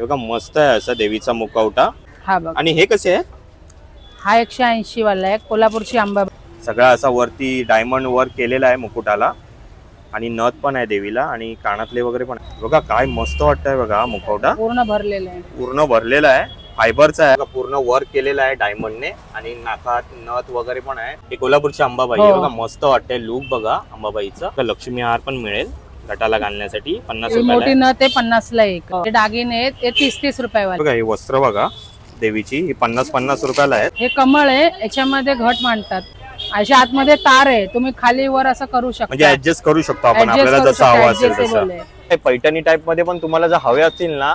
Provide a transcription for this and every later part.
हे बघा मस्त आहे असा देवीचा मुखवटा. हा बघ. आणि हे कसे आहे? हा एकशे ऐंशी वाला आहे कोल्हापूरची आंबा. सगळा असा वरती डायमंड वर्क केलेला आहे मुकुटाला. आणि नथ पण आहे देवीला आणि कानातले वगैरे पण आहे. बघा काय मस्त वाटतंय बघा हा मुखवटा. पूर्ण भरलेला आहे. पूर्ण भरलेला आहे. फायबरचा आहे. बघा, पूर्ण वर्क केलेला आहे डायमंडने आणि नाकात नथ वगैरे पण आहे. हे कोल्हापूरची अंबाबाई आहे. हो. बघा मस्त वाटतंय लुक बघा अंबाबाईचं बघा, लक्ष्मी हार पण मिळेल. गटाला घालण्यासाठी पन्नास रुपयाला मोठी आहे. न ते पन्नास ला एक. हे. दागिने आहेत ते तीस तीस रुपयावाले. बघा हे वस्त्र बघा देवीची ही पन्नास पन्नास रुपयाला आहेत. हे कमळ आहे याच्यामध्ये घट मांडतात. अशा आतमध्ये तार आहे तुम्ही खाली वर असं करू म्हणजे शकता ऍडजस्ट करू शकतो आपण Adjust आपल्याला करू जसं शकता, हवं असेल adjustable तसं. आहे. हे पैठणी टाइपमध्ये पण तुम्हाला जर हवे असतील ना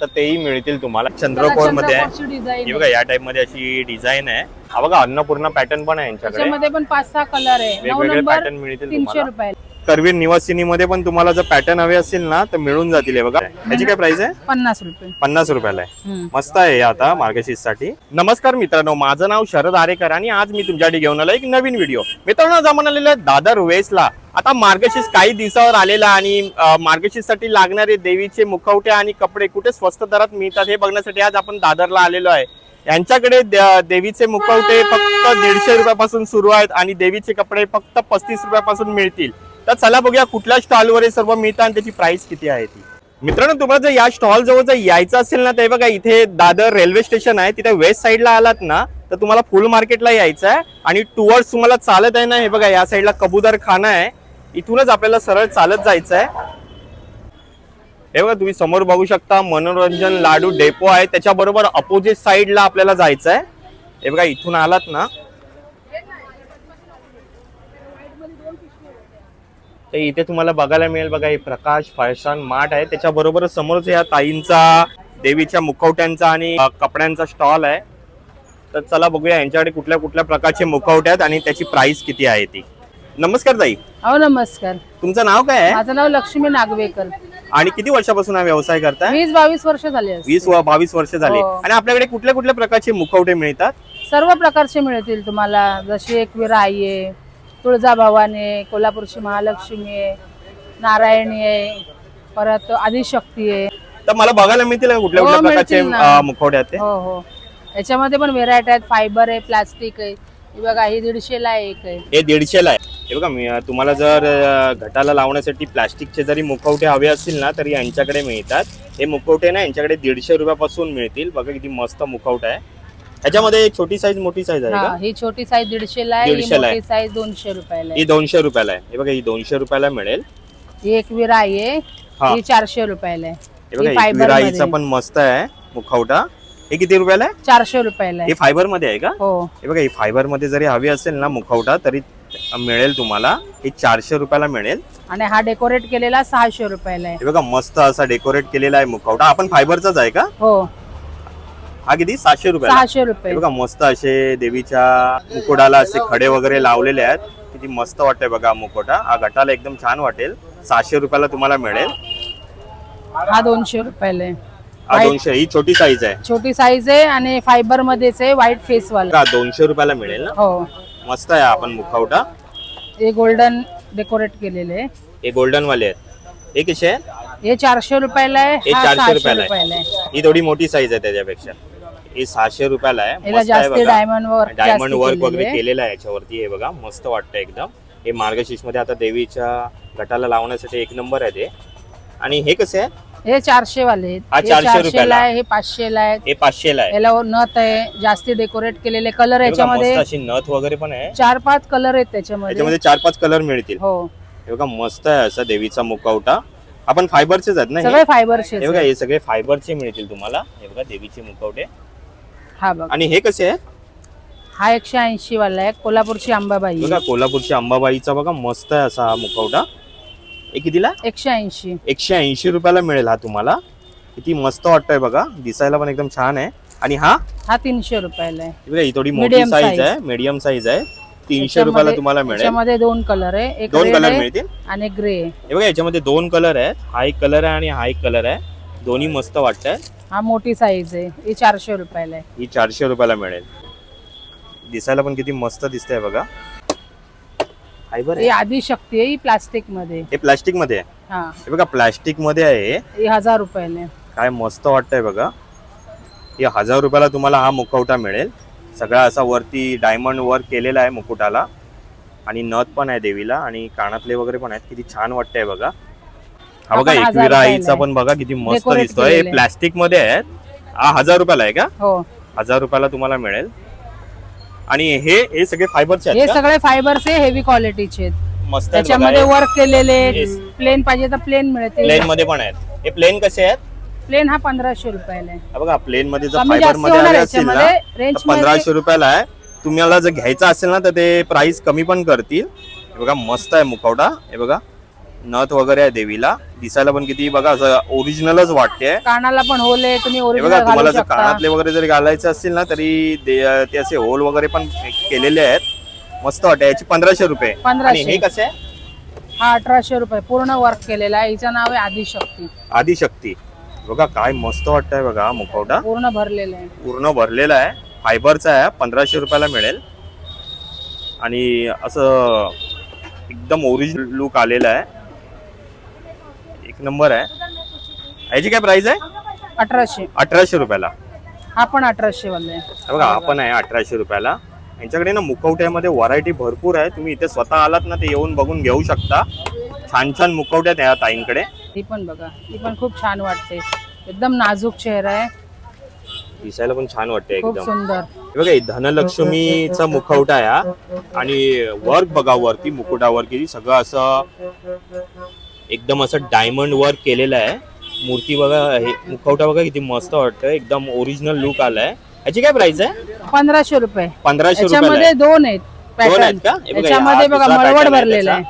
तर तेही मिळतील तुम्हाला. चंद्रकोरमध्ये आहे. चंद्रकोरची design हे बघा या टाइपमध्ये अशी डिझाईन आहे. हा बघा अन्नपूर्णा पॅटर्न पण आहे यांच्याकडे. त्याच्यामध्ये पण पाच सहा कलर आहे. नऊ वेगवेगळे नंबर पॅटर्न मिळतील तीनशे तुम्हाला रुपये करवीर निवासिनी मध्ये पण तुम्हाला जर पॅटर्न हवे असतील ना तर मिळून जातील हे बघा. याची काय प्राइस आहे? पन्नास रुपये. पन्नास रुपयाला आहे. मस्त आहे आता मार्गशीर्षसाठी नमस्कार मित्रांनो माझं नाव शरद आरेकर आणि आज मी तुमच्यासाठी घेऊन आलो एक नवीन व्हिडिओ मित्रांनो आज आपण आलेलो आहे दादर वेस्टला. आता मार्गशीर्ष काही दिवसावर आलेला आणि मार्गशीर्षसाठी लागणारे देवीचे मुखवटे आणि कपडे कुठे स्वस्त दरात मिळतात हे बघण्यासाठी आज आपण दादरला आलेलो आहे. यांच्याकडे देवीचे मुखवटे फक्त दीडशे रुपयापासून सुरू आहेत आणि देवीचे कपडे फक्त पस्तीस रुपयापासून मिळतील. तर चला बघूया कुठल्या स्टॉलवर हे सर्व मिळतं आणि त्याची प्राइस किती आहे ती. मित्रांनो तुम्हाला जर या स्टॉल जवळ जर यायचं असेल ना ते बघा इथे दादर रेल्वे स्टेशन आहे. तिथे वेस्ट साईडला आलात ना तर तुम्हाला फुल मार्केटला यायचं आहे. आणि टुवर्ड्स तुम्हाला चालत आहे ना हे बघा या साईडला कबूदार खाना आहे. इथूनच आपल्याला सरळ चालत जायचं आहे. हे बघा तुम्ही समोर बघू शकता मनोरंजन लाडू डेपो आहे. त्याच्याबरोबर अपोजिट साईडला आपल्याला जायचं आहे. हे बघा इथून आलात ना. तर इथे तुम्हाला बघायला मिळेल बघा हे प्रकाश फॅशन मार्ट आहे. त्याच्याबरोबर समोरच या ताईंचा देवीच्या मुखवट्यांचा आणि कपड्यांचा स्टॉल आहे. तर चला बघूया यांच्याकडे कुठल्या कुठल्या प्रकारचे मुखवटे आहेत आणि त्याची प्राइस किती आहे ती. नमस्कार ताई. हो नमस्कार. तुमचं नाव काय आहे? माझं नाव लक्ष्मी नागवेकर. आणि किती वर्षापासून हा व्यवसाय करताय? वीस बावीस वर्ष झाले असतील. वीस व बावीस वर्ष झाली. हो. आणि आपल्याकडे कुठल्या कुठल्या प्रकारचे मुखवटे मिळतात? सर्व प्रकारचे मिळतील तुम्हाला. जशी एकविरा आई आहे तुळजाभवानी आहे कोल्हापूरची महालक्ष्मी आहे नारायणी आहे परत आदिशक्ती. आहे तर मला बघायला मिळतील का कुठल्या हो, कुठल्या प्रकारचे मिळतील ना. अ, मुखवटे आहेत ते? हो हो. याच्यामध्ये पण व्हेरायटी आहेत. फायबर आहे प्लास्टिक आहे. ही बघा ही दीडशेला एक आहे. हे दीडशेला आहे. हे बघा मी तुम्हाला जर अ, घटाला लावण्यासाठी प्लास्टिकचे जरी मुखवटे हवे असतील ना तरी यांच्याकडे मिळतात. हे मुखवटे ना यांच्याकडे दीडशे रुपयापासून मिळतील. बघा किती मस्त मुखवटा आहे. ह्याच्यामध्ये छोटी साईज मोठी साईज आहे हा का? ही छोटी साईज दीडशेला आहे ही दीडशेला आहे. मोठी साईज दोनशे रुपयाला ही दोनशे रुपयाला आहे. हे बघा ही दोनशे रुपयाला मिळेल. ही एकविरा आई आहे हा. ही चारशे रुपयाला आहे. हे बघा ही एक fiber विराईचा मध्ये. पण मस्त आहे मुखवटा. हे किती रुपयाला आहे? चारशे रुपयाला हे फायबरमध्ये आहे का? हो. हे बघा ही फायबरमध्ये जरी हवी असेल ना मुखवटा तरी मिळेल तुम्हाला. हे चारशे रुपयाला मिळेल. आणि हा डेकोरेट केलेला सहाशे रुपयाला आहे. हे बघा मस्त असा डेकोरेट केलेला आहे मुखवटा. आपण फायबरचाच आहे का? हो. हा किती? सातशे रुपयाला? सहाशे रुपये. बघा मस्त असे देवीच्या मुकुटाला असे खडे वगैरे लावलेले आहेत. किती मस्त वाटतंय बघा मुकोटा. हा घटाला एकदम छान वाटेल. सहाशे रुपयाला तुम्हाला मिळेल. हा दोनशे रुपयाला आहे. हा दोनशे. ही छोटी साईज आहे. छोटी साईज आहे आणि फायबर मध्येच आहे व्हाईट फेस वाला. का दोनशे रुपयाला मिळेल ना? हो. मस्त आहे आपण मुखवटा. हे गोल्डन डेकोरेट केलेले आहे. हे गोल्डन वाले आहेत. हे कसे आहे हे चारशे रुपयाला आहे. हे हा चारशे सहाशे रुपयाला रुपयाला आहे. आहे ही थोडी मोठी साईज आहे त्याच्यापेक्षा. ही सहाशे रुपयाला आहे. मस्त आहे बघा. डायमंड वर्क डायमंड वर्क वगैरे केलेलं आहे. याच्यावरती. हे बघा मस्त वाटतं एकदम. हे मार्गशीर्षमध्ये आता देवीच्या घटाला लावण्यासाठी एक नंबर आहे ते. आणि हे कसे आहे हे चारशे वाले आहेत. हा हे 400 चारशेला रुपयाला. आहे हे पाचशेला आहे हे पाचशेला आहे. याला नथ आहे जास्ती डेकोरेट केलेले कलर हे बघा, याच्यामध्ये अशी नथ वगैरे पण आहे. चार पाच कलर आहेत त्याच्यामध्ये. त्याच्यामध्ये चार पाच कलर मिळतील. हो. हे बघा मस्त आहे असं देवीचा मुखवटा. आपण फायबरचेच आहेत ना हे? सगळे फायबरचे हे बघा हे सगळे फायबरचे मिळतील तुम्हाला. हे बघा देवीचे मुखवटे. हा बघ. आणि हे कसे आहे? हा एकशे ऐंशी वाला आहे कोल्हापूरची अंबाबाई. बघा कोल्हापूरच्या अंबाबाईचा बघा मस्त आहे असा हा मुखवटा. हे कितीला? एकशे ऐंशी. एकशे ऐंशी रुपयाला मिळेल हा तुम्हाला. किती मस्त वाटतंय बघा. दिसायला पण एकदम छान आहे. आणि हा? हा तीनशे रुपयाला आहे. हे बघा ही थोडी मोठी Medium साईज size. आहे मीडियम साईज आहे. तीनशे याच्यामध्ये- रुपयाला तुम्हाला मिळेल. याच्यामध्ये दोन कलर आहे. एक दोन red कलर आहे मिळतील? आणि ग्रे हे बघा याच्यामध्ये दोन कलर आहेत. हा एक कलर आहे आणि हा एक कलर आहे. दोन्ही मस्त वाटतात हा मोठी साईज आहे. ही चारशे रुपयाला आहे. ही चारशे रुपयाला मिळेल. दिसायला पण किती मस्त दिसतंय बघा. फायबर ही आदिशक्ती आहे ही प्लास्टिकमध्ये. हे प्लास्टिकमध्ये आहे? हा. हे बघा प्लास्टिकमध्ये आहे ही. हजार रुपयाला आहे. काय मस्त वाटतंय बघा. हे हजार रुपयाला तुम्हाला हा मुखवटा मिळेल. सगळा असा वरती डायमंड वर्क केलेला आहे मुकुटाला. आणि नथ पण आहे देवीला आणि कानातले वगैरे पण आहेत. किती छान वाटतंय बघा. हा बघा पण हजार एकविरा रुपयाला आईचा आहे. पण बघा किती मस्त Decorate दिसतोय. हे आहे. प्लास्टिकमध्ये आहेत. हा हजार रुपयाला आहे का? हो. हजार रुपयाला तुम्हाला मिळेल. आणि हे हे सगळे फायबरचे हे आहेत का? सगळे फायबरचे हेवी क्वालिटीचे आहेत. मस्त आहेत बघा त्याच्यामध्ये हे. वर्क केलेले Yes. प्लेन पाहिजे तर प्लेन मिळते प्लेन मध्ये पण आहेत. हे प्लेन कसे आहेत? प्लेन हा पंधराशे रुपयाला आहे. हा बघा प्लेन मध्ये जर कमी फायबर जास्त मध्ये होणार असतील ना याच्यामध्ये रेंज तर पंधराशे रुपयाला आहे. तुम्हाला जर घ्यायचा असेल ना तर ते प्राइस कमी पण करतील. हे बघा मस्त आहे मुखवटा. हे बघा नथ वगैरे आहे देवीला. दिसायला पण किती बघा असं ओरिजिनलच वाटते. कानाला पण होल आहे तुम्ही हे बघा ओरिजिनल तुम्हाला घालू जर शकता. कानातले वगैरे जर घालायचे असतील ना तरी दे- ते असे होल वगैरे पण केलेले आहेत. मस्त वाटते याची पंधराशे रुपये. आणि हे कसे? आहे हा अठराशे रुपये. पूर्ण वर्क केलेला आहे. हिचं नाव आहे आदिशक्ती. आदिशक्ती. बघा काय मस्त वाटतंय बघा हा मुखवटा. पूर्ण भरलेलं आहे. पूर्ण भरलेला आहे. फायबरचा आहे पंधराशे रुपयाला मिळेल. आणि असं एकदम ओरिजिनल लुक आलेला आहे. नंबर आहे. याची काय प्राइस आहे? अठराशे. अठराशे रुपयाला. हा पण अठराशे वाला. आहे हे बघा आपण आहे अठराशे रुपयाला. यांच्याकडे ना मुखवट्यामध्ये व्हरायटी भरपूर आहे. तुम्ही इथे स्वतः आलात ना ते येऊन बघून घेऊ शकता. छान छान मुखवट्यात या ताईंकडे. ही पण बघा. ही पण खूप छान वाटते. एकदम नाजूक चेहरा आहे. दिसायला पण छान वाटते खूप एकदम. सुंदर. हे बघा हे धनलक्ष्मीचा मुखवटा आहे हा. आणि वर्क बघा वरती मुकुटावरती सगळं असं एकदम असं डायमंड वर्क केलेलं आहे. मूर्ती बघा हे मुखवटा बघा किती मस्त वाटतं एकदम ओरिजिनल लुक आलाय. याची काय प्राइस आहे? पंधराशे रुपये. पंधराशे रुपयाला याच्यामध्ये आहे. दोन आहेत दोन आहेत का? हे बघा, याच्यामध्ये हा बघा दुसरा मळवट pattern आहे भरलेला आहे.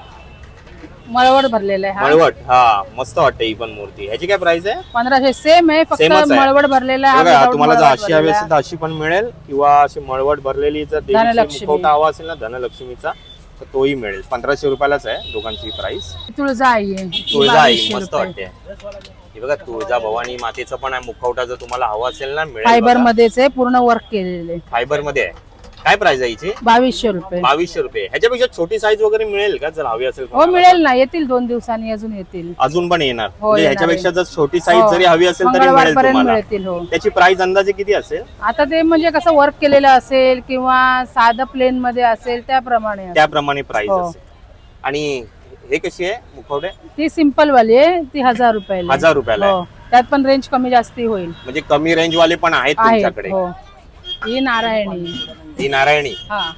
मळवट भरलेला आहे हा. मळवट हा. मस्त वाटते ही पण मूर्ती. ह्याची काय प्राइस आहे? पंधराशे सेम आहे फक्त Same च आहे. मळवट भरलेला आहे, हा without तुम्हाला जर अशी हवी भरलेला असेल तर अशी पण मिळेल. किंवा अशी मळवट भरलेली जर देवीची धनलक्ष्मी. मुखवटा हवा असेल ना धनलक्ष्मीचा. तर तोही मिळेल पंधराशे रुपयालाच आहे दोघांची प्राइस. तुळजा आई आहे तुळजा आई बावीसशे मस्त रुपये. वाटते हे बघा तुळजा भवानी मातेचं पण आहे मुखवटा जर तुम्हाला हवा असेल ना मिळेल फायबर. मध्येच आहे पूर्ण वर्क केलेले फायबरमध्ये आहे काय प्राइस आहे हिची बावीसशे रुपये. बावीसशे रुपये. ह्याच्यापेक्षा छोटी साईज वगैरे मिळेल का? जर हवी असेल हो कोणाला? मिळेल ना. येतील दोन दिवसांनी अजून येतील. अजून पण येणार. हो, म्हणजे येणार ह्याच्यापेक्षा. जर छोटी साईज हो. जरी हवी असेल तरी मिळेल मंगळवारपर्यंत तुम्हाला. मिळतील हो. त्याची प्राइस अंदाजे किती असेल? आता ते म्हणजे कसं वर्क केलेलं असेल किंवा साधं प्लेन मध्ये असेल त्याप्रमाणे असेल. त्याप्रमाणे प्राइस हो. असेल. आणि हे कशी आहे मुखवटे? ती सिंपल वाली आहे. ती हजार रुपयाला आहे. हजार रुपयाला आहे. हो. त्यात पण रेंज कमी जास्ती होईल. म्हणजे कमी रेंज वाले पण आहेत आहे तुमच्याकडे. हो. ही नारायणी. ही नारायणी. हा.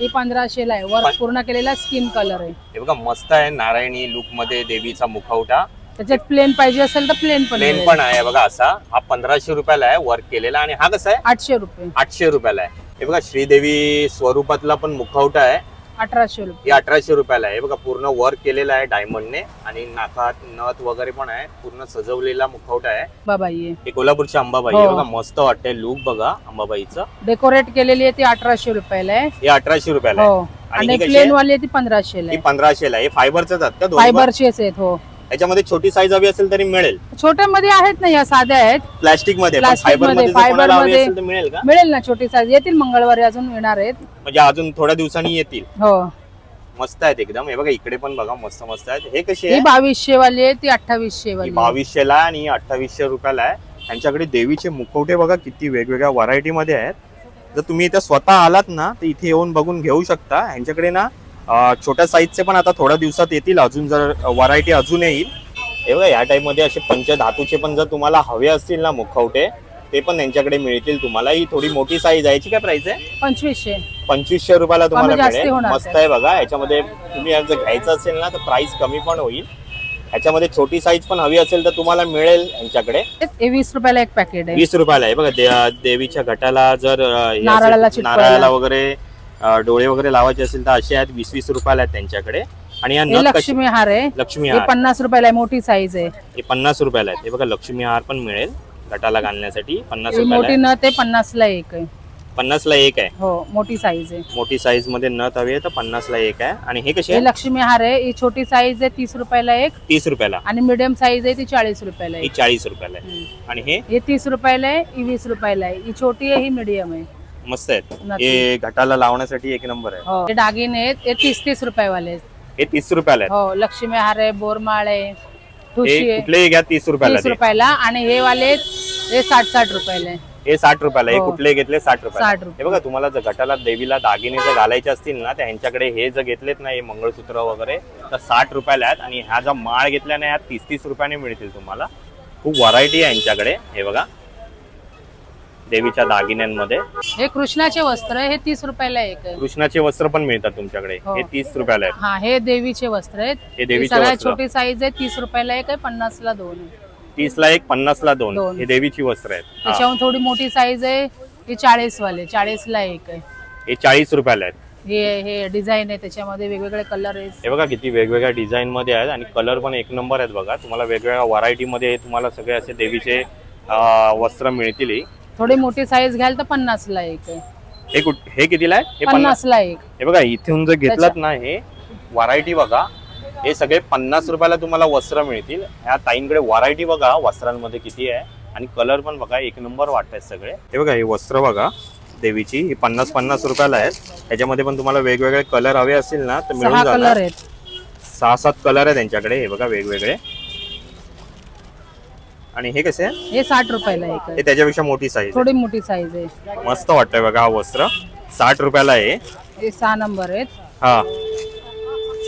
ही पंधराशे ला आहे. वर्क पूर्ण केलेला स्किन कलर आहे. हे बघा मस्त आहे नारायणी लुकमध्ये देवीचा मुखवटा. त्याच्यात प्लेन पाहिजे असेल तर प्लेन पण प्लेन. पण आहे बघा असा. हा पंधराशे रुपयाला आहे वर्क केलेला. आणि हा कसा आहे? आठशे रुपये. आठशे रुपयाला आहे. हे बघा श्रीदेवी स्वरूपातला पण मुखवटा आहे. अठराशे रुपये. हे अठराशे रुपयाला आहे. हे बघा पूर्ण वर्क केलेला आहे डायमंडने आणि नाकात नथ वगैरे पण आहे. पूर्ण सजवलेला मुखवटा आहे. बाबाई आहे. हे कोल्हापूरची अंबाबाई हो. आहे बघा मस्त वाटतंय लुक बघा अंबाबाईचं. डेकोरेट केलेली आहे ती अठराशे रुपयाला आहे. हे अठराशे रुपयाला आहे. हो. आणि आणि ही कशी प्लेन आहे? वाली आहे ती पंधराशे ला ही हे आहेत का दोन्ही? पण? फायबरचेच आहेत हो. याच्यामध्ये छोटी साईज हवी असेल तरी मिळेल. छोट्या मध्ये आहेत ना या साध्या आहेत. प्लास्टिकमध्ये पण फायबरमध्ये, मध्ये जर fiber कोणाला हवी मध्ये. असेल तर मिळेल का? मिळेल ना छोटी साईज येतील मंगळवारी अजून येणार आहेत. म्हणजे अजून थोड्या दिवसांनी येतील. हो. मस्त आहेत एकदम. हे बघा इकडे पण बघा मस्त मस्त आहेत. हे कशी ही आहे? बावीसशे वाली आहे ती अठ्ठावीसशे वाली आहे. बावीसशे ला आणि अठ्ठावीसशे रुपयाला आहे. त्यांच्याकडे देवीचे मुखवटे बघा किती वेगवेगळ्या व्हरायटी मध्ये आहेत. जर तुम्ही इथे स्वतः आलात ना तर इथे येऊन बघून घेऊ शकता. यांच्याकडे ना छोट्या साईजचे पण आता थोड्या दिवसात येतील. अजून जर व्हरायटी अजून येईल. हे बघा या टाईपमध्ये असे पंचधातूचे पण जर तुम्हाला हवे असतील ना मुखवटे ते पण त्यांच्याकडे मिळतील तुम्हाला. ही थोडी मोठी साईज आहे. काय प्राइस आहे? पंचवीसशे. पंचवीसशे रुपयाला तुम्हाला मिळेल. मस्त. आहे बघा. याच्यामध्ये तुम्ही जर घ्यायचं असेल ना तर प्राइस कमी पण होईल. ह्याच्यामध्ये छोटी साईज पण हवी असेल तर तुम्हाला मिळेल यांच्याकडे. वीस रुपयाला एक पॅकेट आहे. वीस रुपयाला आहे. बघा देवीच्या घटाला जर नारळाला वगैरे डोळे वगैरे लावायचे असेल तर असे आहेत वीस वीस रुपयाला आहेत त्यांच्याकडे. आणि या हे नथ कशी लक्ष्मी हार आहे. लक्ष्मी हे हार. पन्नास रुपयाला आहे मोठी साईज आहे. हे पन्नास रुपयाला आहेत. हे बघा लक्ष्मी हार पण मिळेल गटाला घालण्यासाठी. पन्नास ही रुपयाला मोठी आहे. नथ आहे पन्नासला एक आहे. पन्नासला एक आहे. हो मोठी साईज आहे. मोठी साईजमध्ये नथ हवी आहे तर पन्नासला एक आहे. आणि हे कशी हे आहे? लक्ष्मी हार आहे. ही छोटी साईज आहे तीस रुपयाला एक. तीस रुपयाला. आणि मिडियम साईज आहे ती चाळीस रुपयाला ही चाळीस रुपयाला आहे. हम्म. आणि हे? हे तीस रुपयाला आहे ही वीस रुपयाला आहे. ही छोटी आहे ही मिडियम आहे. मस्त आहेत. नक्की. हे घटाला लावण्यासाठी एक नंबर आहे. हो. हे दागिने आहेत हे तीस तीस रुपयावाले आहेत. हे तीस रुपयाला आहेत. हो लक्ष्मी हार आहे बोरमाळ आहे ठुशी हे आहे कुठलेही घ्या तीस रुपयाला तीस. रुपयाला. आणि हे वाले हे साठ साठ रुपयाला. आहे. हे साठ रुपयाला हे हो. कुठले घेतले साठ रुपयाला. साठ रुपये. हे बघा तुम्हाला जर गटाला देवीला दागिने जर घालायचे असतील ना तर ह्यांच्याकडे हे जर घेतलेत ना हे मंगळसूत्र वगैरे तर साठ रुपयाला आहेत. आणि ह्या ज्या माळ घेतल्या ना ह्या तीस तीस रुपयाने मिळतील तुम्हाला. खूप व्हरायटी आहे यांच्याकडे. हे बघा. देवीच्या दागिन्यांमध्ये. हे कृष्णाचे वस्त्र आहे हे तीस रुपयाला एक आहे. कृष्णाचे वस्त्र पण मिळतात तुमच्याकडे. हो. हे तीस रुपयाला आहेत. हा हे देवीचे वस्त्र आहेत. हे देवीचे सगळ्यात वस्त्र. छोटी साईज आहे तीस रुपयाला एक आहे पन्नास ला दोन आहे. तीस ला एक पन्नास ला दोन. दोन. हे देवीची वस्त्र आहेत. हा. त्याच्याहून थोडी मोठी साईज आहे ही चाळीस वाले चाळीस ला एक आहे. हे चाळीस रुपयाला आहेत. हे हे डिझाईन आहे त्याच्यामध्ये वेगवेगळे कलर आहेत. हे बघा किती वेगवेगळ्या डिझाईन मध्ये आहेत आणि कलर पण एक नंबर आहेत बघा. तुम्हाला वेगवेगळ्या व्हरायटी मध्ये तुम्हाला सगळे असे देवीचे अं, वस्त्र मिळतील. हे. थोडी मोठी साईज घ्याल तर पन्नास ला एक आहे. हे कुठ हे कितीला आहे? हे पन्नास. ला एक. हे बघा इथून जर घेतलात ना हे व्हरायटी बघा. हे सगळे पन्नास रुपयाला तुम्हाला वस्त्र मिळतील. ह्या ताईंकडे व्हरायटी बघा वस्त्रांमध्ये किती आहे. आणि कलर पण बघा एक नंबर वाटत सगळे. हे बघा हे वस्त्र बघा देवीची. ही पन्नास पन्नास रुपयाला आहेत. ह्याच्यामध्ये पण तुम्हाला वेगवेगळे कलर हवे असतील ना तर मिळून सहा कलर जाणार आहेत. सहा सात कलर आहेत त्यांच्याकडे. हे बघा वेगवेगळे. आणि हे कसे? हे साठ रुपयाला एक आहे. हे त्याच्यापेक्षा मोठी साईज थोडी मोठी साईज आहे. मस्त वाटतंय बघा हा वस्त्र. साठ रुपयाला आहे. हे सहा नंबर आहेत. हा.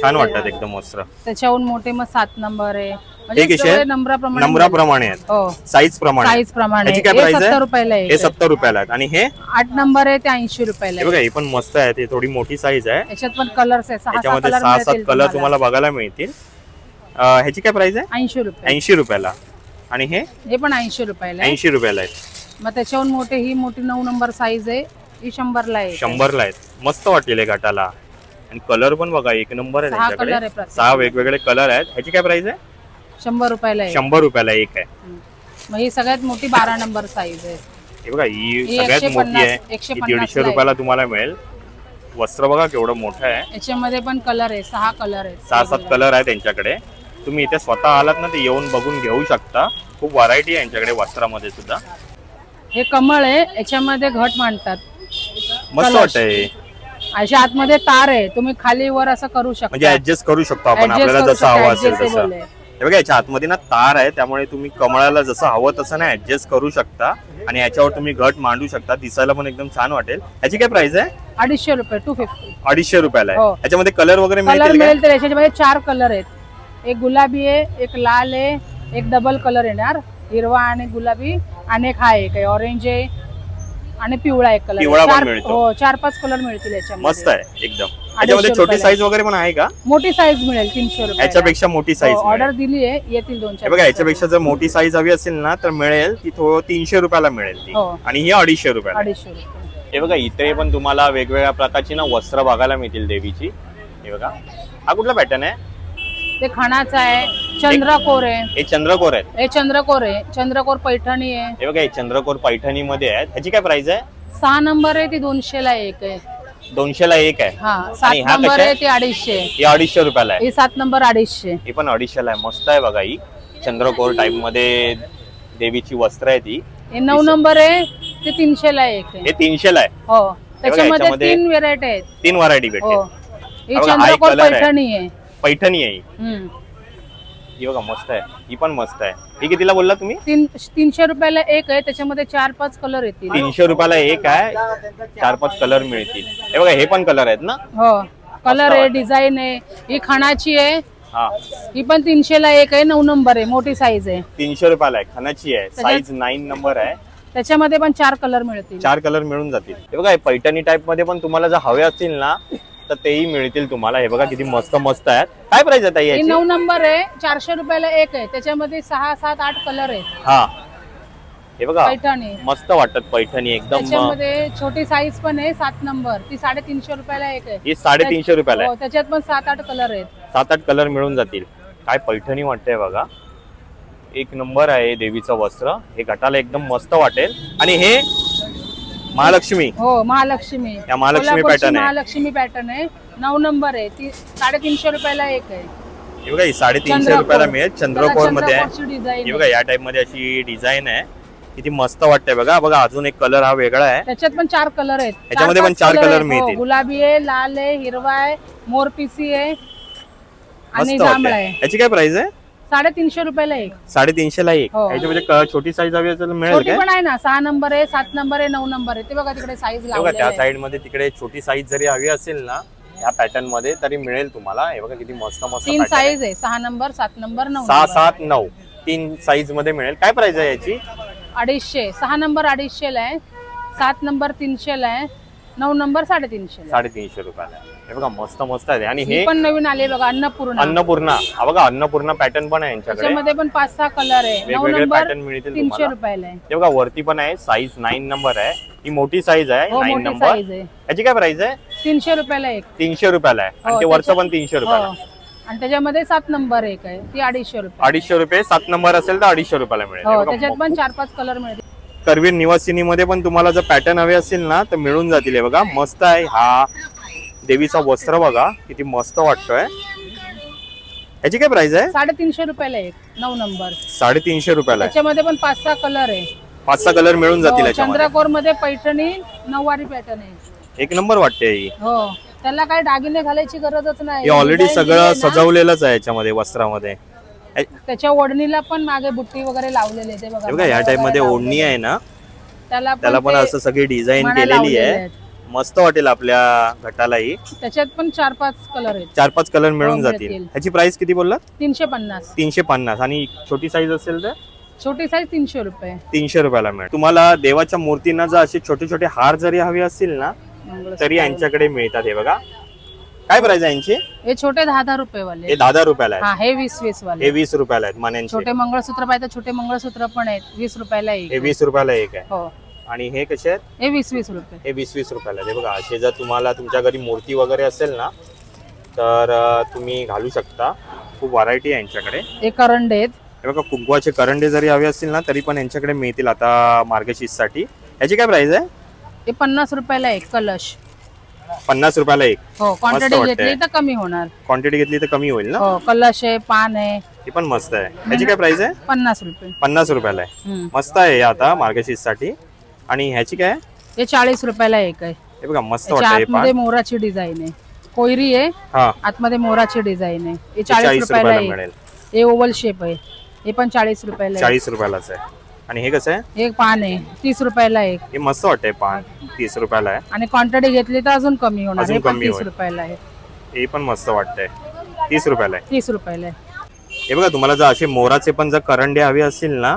छान वाटतात एकदम वस्त्र. त्याच्याहून मोठे मग सात नंबर आहे. हे म्हणजे कसे सगळे आहेत? नंबराप्रमाणे नंबराप्रमाणे आहेत. हो. साईज प्रमाणे साईज प्रमाणे ह्याची काय हे प्राइस आहे? सत्तर रुपयाला हे आहे. सत्तर रुपयाला आहेत. आणि हे? आठ नंबर आहे ते ऐंशी रुपयाला हे आहे. बघा हे पण मस्त आहे. ते थोडी मोठी साईज आहे. याच्यात पण कलर्स आहे. सहा कलर सहा सात मिळतील कलर तुम्हाला. बघायला मिळतील. अं, ह्याची काय प्राइस आहे? ऐंशी रुपये. ऐंशी रुपयाला. आणि हे? हे पण ऐंशी रुपयाला आहे. ऐंशी रुपयाला आहेत. मग त्याच्याहून मोठे ही मोठी नऊ नंबर साईज आहे. ही शंभरला आहे. शंभरला आहेत. मस्त वाटलेले घाटाला आणि कलर पण बघा एक नंबर आहे सहा आहे त्यांच्याकडे वेगवेगळे कलर आहेत. ह्याची काय प्राइस आहे? शंभर रुपयाला आहे. शंभर रुपयाला एक आहे. मग ही सगळ्यात मोठी बारा नंबर साईज आहे. हे बघा ही सगळ्यात मोठी आहे. दीडशे आहे. रुपयाला तुम्हाला मिळेल. वस्त्र बघा केवढं मोठं आहे. याच्यामध्ये पण कलर आहे. सहा कलर आहेत. सहा सात कलर आहे त्यांच्याकडे. तुम्ही इथे स्वतः आलात ना ते येऊन बघून घेऊ शकता. खूप व्हरायटी आहे यांच्याकडे वस्त्रामध्ये सुद्धा. हे कमळ आहे याच्यामध्ये घट मांडतात. मस्त. वाटतंय. अशा आतमध्ये तार आहे तुम्ही खाली वर असं करू म्हणजे शकता ऍडजस्ट करू शकतो आपण Adjust आपल्याला करू जसं शकता, हवं असेल तसं. adjustable आहे. हे बघा याच्या आतमध्ये ना तार आहे त्यामुळे तुम्ही कमळाला जसं हवं तसं ना ऍडजस्ट करू शकता. आणि याच्यावर तुम्ही घट मांडू शकता दिसायला पण एकदम छान वाटेल. याची काय प्राइस आहे? अडीचशे रुपये टू फिफ्टी अडीचशे रुपयाला आहे. हो. याच्यामध्ये कलर वगैरे कलर मिळतील का मिळेल तर याच्यामध्ये चार कलर आहेत. एक गुलाबी आहे एक लाल आहे एक डबल कलर येणार हिरवा आणि गुलाबी आणि एक हा एक आहे ऑरेंज आहे आणि पिवळा एक कलर पण चार मिळतो. हो चार पाच कलर मिळतील याच्यामध्ये. मस्त आहे एकदम. याच्यामध्ये छोटी रुपयाला. साईज वगैरे पण आहे का? मोठी साईज मिळेल तीनशे रुपये याच्यापेक्षा मोठी साईज ऑर्डर दिली आहे येतील दोन हे चार बघा याच्यापेक्षा जर मोठी साईज हवी असेल ना तर मिळेल. ती थो तीनशे रुपयाला मिळेल ती. हो. आणि ही अडीचशे रुपयाला. अडीचशे रुपये हे बघा इथे पण तुम्हाला वेगवेगळ्या प्रकारची ना वस्त्र बघायला मिळतील देवीची. हे बघा. हा कुठला पॅटर्न आहे? ते खाणाचं आहे चंद्रकोर आहे. हे चंद्रकोर आहेत. हे चंद्रकोर आहे. चंद्रकोर पैठणी आहे. हे बघा हे चंद्रकोर पैठणी मध्ये आहेत ह्याची काय प्राइस आहे? सहा नंबर आहे ती दोनशे ला एक आहे. दोनशे ला एक आहे. हा सात आणि नंबर कशा आहे? ती अडीचशे ही अडीचशे रुपयाला आहे. ही सात नंबर अडीचशे ही पण अडीचशे ला आहे. मस्त आहे बघा ही. चंद्रकोर टाइपमध्ये देवीची वस्त्र आहे ती. हे नऊ नंबर आहे ते तीनशे ला एक आहे. हे तीनशे ला आहे. हो. त्याच्यामध्ये याच्यामध्ये तीन व्हेरायटी आहेत. तीन व्हरायटी हो. भेटते ही बघा, हा एक चंद्रकोर color आहे. पैठणी आहे. पैठणी आहे ही. हम्म. ही बघा मस्त आहे. ही पण मस्त आहे. ही कितीला बोलला तुम्ही? तीन तीनशे रुपयाला एक आहे त्याच्यामध्ये चार पाच कलर येतील. तीनशे रुपयाला एक आहे चार पाच कलर मिळतील. हे बघा हे पण कलर आहेत ना? हो. कलर आहे डिझाईन आहे. ही खाणाची आहे. हा. ही पण तीनशे ला एक आहे नऊ नंबर आहे मोठी साईज आहे. तीनशे रुपयाला आहे खनाची आहे. साईज नाईन नंबर आहे. त्याच्यामध्ये पण चार कलर मिळतील. चार कलर मिळून जातील. हे बघा हे पैठणी टाइपमध्ये पण तुम्हाला जर हवे असतील ना तर तेही मिळतील तुम्हाला. हे बघा किती मस्त मस्त आहेत. काय प्राइस आहे ताई ही याची? नऊ नंबर आहे. चारशे रुपयाला एक आहे. त्याच्यामध्ये सहा सात आठ कलर आहेत. हा. हे बघा पैठणी. मस्त वाटत पैठणी एकदम त्याच्यामध्ये छोटी साईज पण आहे सात नंबर ती साडेतीनशे रुपयाला एक आहे. ही साडेतीनशे रुपयाला आहे. हो, त्याच्यात पण सात आठ कलर आहेत. सात आठ कलर मिळून जातील. काय पैठणी वाटतंय बघा. एक नंबर आहे देवीचं वस्त्र. हे घटाला एकदम मस्त वाटेल. आणि हे महालक्ष्मी. हो महालक्ष्मी. या महालक्ष्मी कोल्हापूरची pattern आहे. महालक्ष्मी पॅटर्न आहे. नऊ नंबर आहे. ती साडेतीनशे रुपयाला एक आहे. हे बघा ही साडेतीनशे चंद्रकोर. रुपयाला मिळेल. चंद्रकोरमध्ये आहे. चंद्रकोरची डिझाईन हे बघा या टाइपमध्ये अशी डिझाईन आहे. किती मस्त वाटतंय बघा. बघा अजून एक कलर हा वेगळा आहे. त्याच्यात पण चार कलर आहेत. याच्यामध्ये पण पाच चार color आहेत. हो, मिळतील. गुलाबी आहे लाल आहे हिरवा आहे मोरपिसी आहे आणि मस्त जांभळा आहे. याची काय प्राइस आहे? साडेतीनशे रुपयाला एक साडेतीनशे ला एक हो. क- छोटी साईज हवी असेल तर मिळेल छोटी काय पण आहे ना सहा नंबर आहे सात नंबर आहे नऊ नंबर आहे ते बघा तिकडे साईज हे बघा त्या आहे. साईडमध्ये तिकडे छोटी साईज जरी हवी असेल ना या पॅटर्नमध्ये तरी मिळेल तुम्हाला हे बघा किती मस्त मस्त तीन pattern आहे. साईज आहे सहा नंबर सात नंबर नऊ सहा नंबर. सात नऊ तीन साईजमध्ये मिळेल काय प्राइस आहे याची अडीचशे सहा नंबर अडीचशे ला आहे सात नंबर तीनशे ला आहे नऊ नंबर साडेतीनशे आहे. साडेतीनशे रुपयाला आहे. हे बघा मस्त मस्त आहे. आणि हे ही पण नवीन आले बघा अन्नपूर्णा. अन्नपूर्णा. हा बघा अन्नपूर्णा पॅटर्न पण आहे यांच्याकडे. त्याच्यामध्ये पण पाच सहा कलर आहे. नऊ वेगवेगळे नंबर पॅटर्न मिळतील तीनशे तुम्हाला रुपयाला आहे. हे बघा वरती पण आहे साईज नाईन नंबर आहे. ही मोठी साईज आहे हो नाईन मोठी नंबर साईज आहे. याची काय प्राइस आहे? तीनशे रुपयाला एक. तीनशे रुपयाला आहे. आणि हो, ते वरचं त्याच्या- पण तीनशे रुपयाला हो. आणि त्याच्यामध्ये सात नंबर एक आहे. ती अडीचशे रुपये अडीचशे रुपये सात नंबर असेल तर अडीचशे रुपयाला मिळेल. हे हो बघा, त्याच्यात पण चार पाच कलर मिळतील. करवीर निवासिनीमध्ये पण तुम्हाला जर पॅटर्न हवे असेल ना तर मिळून जातील हे बघा. मस्त आहे हा. देवीचा वस्त्र बघा किती मस्त वाटतोय. याची काय प्राइस आहे? साडेतीनशे रुपयाला एक नऊ नंबर साडेतीनशे रुपयाला आहे. त्याच्यामध्ये पण पाच सहा कलर आहे. पाच सहा कलर मिळून जातील हो, याच्यामध्ये. चंद्रकोरमध्ये पैठणी नऊवारी पॅटर्न आहे. एक नंबर वाटते ही. हो त्याला काय दागिने घालायची गरजच नाही. हे ऑलरेडी Design सगळं दिली आहे ना, सजवलेलंच आहे याच्यामध्ये वस्त्रामध्ये. हे त्याच्या ओढणीला पण मागे बुट्टी वगैरे लावलेले आहे ते बघा. हे बघा या मला टाइपमध्ये ओढणी आहे ना. त्याला त्याला पण ते असं सगळी डिझाईन केलेली आहे. आहेत. मस्त वाटेल आपल्या घटालाही. त्याच्यात पण चार पाच कलर आहेत. चार पाच कलर मिळून जातील. मिळतील. ह्याची प्राइस किती बोललात? तीनशे पन्नास. तीनशे पन्नास. आणि छोटी साईज असेल तर? छोटी साईज तीनशे रुपये. तीनशे रुपयाला मिळेल. तुम्हाला देवाच्या मूर्तींना जर असे छोटे छोटे हार जरी हवे असतील ना मंगळसूत्र. तरी यांच्याकडे मिळतात हे बघा. काय प्राइस आहे यांची? हे छोटे दहा दहा रुपये वाले हे दहा दहा रुपयाला हा हे वीस वीस वाले हे वीस रुपयाला आहेत छोटे मंगळसूत्र पाहिजे छोटे मंगळसूत्र पण आहेत. वीस रुपयाला एक वीस रुपयाला एक आहे. हो. आणि हे कसे आहेत? हे वीस वीस रुपये. हे वीस वीस रुपयाला आहे. हे बघा असे जर तुम्हाला तुमच्या घरी मूर्ती वगैरे असेल ना तर अं, तुम्ही घालू शकता. खूप व्हरायटी आहे यांच्याकडे. हे करंडे आहेत. हे बघा कुंकवाचे करंडे जरी हवे असतील ना तरी पण यांच्याकडे मिळतील आता मार्गशीर्षसाठी याची काय प्राइस आहे? हे पन्नास रुपयाला एक कलश. पन्नास रुपयाला एक. हो क्वांटिटी वाटतंय. घेतली तर कमी होणार. क्वांटिटी घेतली तर कमी होईल ना? हो कलश आहे पान आहे. ही पण मस्त आहे. याची काय प्राइस आहे? पन्नास रुपये. पन्नास रुपयाला आहे. हम्म. मस्त आहे हे आता मार्गशीर्षसाठी आणि ह्याची काय? हे चाळीस रुपयाला एक आहे. हे बघा मस्त वाटतं हे आतमध्ये पान. मोराची डिझाईन आहे. कोयरी आहे हा. आतमध्ये मोराची डिझाईन आहे. हे चाळीस चाळीस रुपयाला रुपयाला एक. मिळेल. हे ओव्हल शेप आहे. हे पण चाळीस रुपयाला चाळीस रुपयालाच आहे. आणि हे कसं आहे? हे पान आहे. तीस रुपयाला एक. हे मस्त वाटतंय पान. तीस रुपयाला आहे. आणि क्वांटिटी घेतली तर अजून कमी होणार. अजून हे पण कमी तीस होईल. रुपयाला आहे. हे पण मस्त वाटतंय. तीस रुपयाला आहे. तीस रुपयाला आहे. हे बघा तुम्हाला जर असे मोराचे पण जर करंडे हवे असतील ना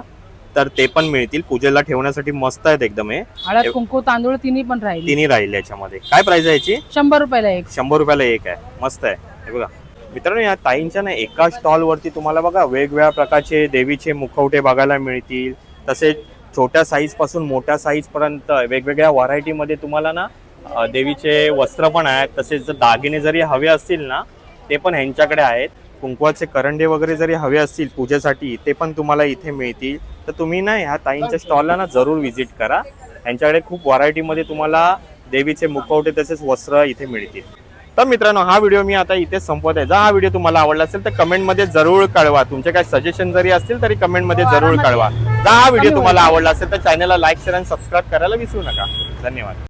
तर ते पण मिळतील. पूजेला ठेवण्यासाठी मस्त आहेत एकदम हे. हळद कुंकू तांदूळ तिन्ही पण राहील. तिन्ही राहील याच्यामध्ये. काय प्राइस आहे याची? शंभर रुपयाला एक. शंभर रुपयाला एक आहे. मस्त आहे. हे बघा. मित्रांनो या ताईंच्या ना एका स्टॉल वरती तुम्हाला बघा वेगवेगळ्या प्रकारचे देवीचे मुखवटे बघायला मिळतील. तसेच छोट्या साईजपासून मोठ्या साईज पर्यंत वेगवेगळ्या व्हरायटी मध्ये तुम्हाला ना अ, देवीचे वस्त्र पण आहेत. तसेच जर दागिने जरी हवे असतील ना ते पण ह्यांच्याकडे आहेत. कुंकवाचे करंडे वगैरे जरी हवे असतील पूजेसाठी ते पण तुम्हाला इथे मिळतील. तर तुम्ही ना ह्या ताईंच्या स्टॉलला ना जरूर व्हिजिट करा. यांच्याकडे खूप व्हरायटीमध्ये तुम्हाला देवीचे मुखवटे तसेच वस्त्र इथे मिळतील. तर मित्रांनो हा व्हिडिओ मी आता इथे संपवत आहे. जर हा व्हिडिओ तुम्हाला आवडला असेल तर कमेंटमध्ये जरूर कळवा. तुमचे काही सजेशन जरी असतील तरी कमेंटमध्ये जरूर कळवा. जर हा व्हिडिओ तुम्हाला आवडला असेल तर चॅनलला लाईक शेअर आणि सबस्क्राईब करायला विसरू नका. धन्यवाद.